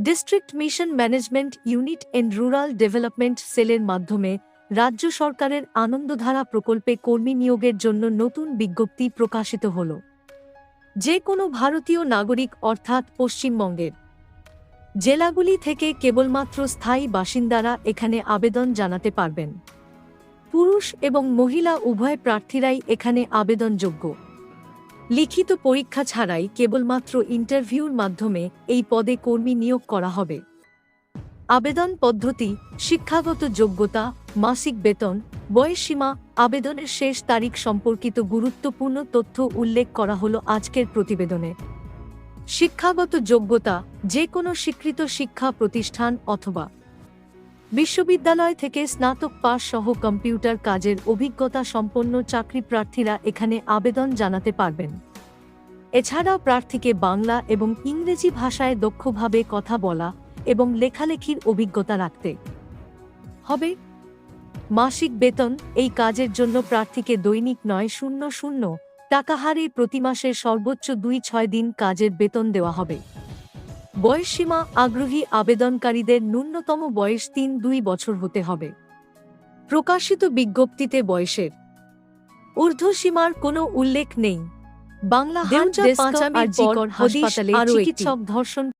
District mission management unit and rural development সেলের মাধ্যমে রাজ্য সরকারের আনন্দধারা প্রকল্পে কর্মী নিয়োগের জন্য নতুন বিজ্ঞপ্তি প্রকাশিত হল। যে কোনো ভারতীয় নাগরিক অর্থাৎ পশ্চিমবঙ্গের জেলাগুলি থেকে কেবলমাত্র স্থায়ী বাসিন্দারা এখানে আবেদন জানাতে পারবেন। পুরুষ এবং মহিলা উভয় প্রার্থীরাই এখানে আবেদনযোগ্য। লিখিত পরীক্ষা ছাড়াই কেবলমাত্র ইন্টারভিউর মাধ্যমে এই পদে কর্মী নিয়োগ করা হবে। আবেদন পদ্ধতি, শিক্ষাগত যোগ্যতা, মাসিক বেতন, বয়সসীমা, আবেদনের শেষ তারিখ সম্পর্কিত গুরুত্বপূর্ণ তথ্য উল্লেখ করা হলো আজকের প্রতিবেদনে। শিক্ষাগত যোগ্যতা যে কোনো স্বীকৃত শিক্ষা প্রতিষ্ঠান অথবা বিশ্ববিদ্যালয় থেকে স্নাতক পাস সহ কম্পিউটার কাজের অভিজ্ঞতা সম্পন্ন চাকরি প্রার্থীরা এখানে আবেদন জানাতে পারবেন। এছাড়াও প্রার্থীকে বাংলা এবং ইংরেজি ভাষায় দক্ষভাবে কথা বলা এবং লেখালেখির অভিজ্ঞতা রাখতে। হবে মাসিক বেতন, এই কাজের জন্য প্রার্থীকে দৈনিক নয় শূন্য শূন্য টাকা হারে প্রতি মাসে সর্বোচ্চ দুই ছয় দিন কাজের বেতন দেওয়া হবে। বয়সসীমা আগ্রহী আবেদনকারীদের ন্যূনতম বয়স তিন দুই বছর হতে হবে। প্রকাশিত বিজ্ঞপ্তিতে বয়সের ঊর্ধ্বসীমার কোনো উল্লেখ নেই। বাংলা হাজার পাঁচ আর জিকর হাসপাতালে চিকিৎসক ধর্ষণ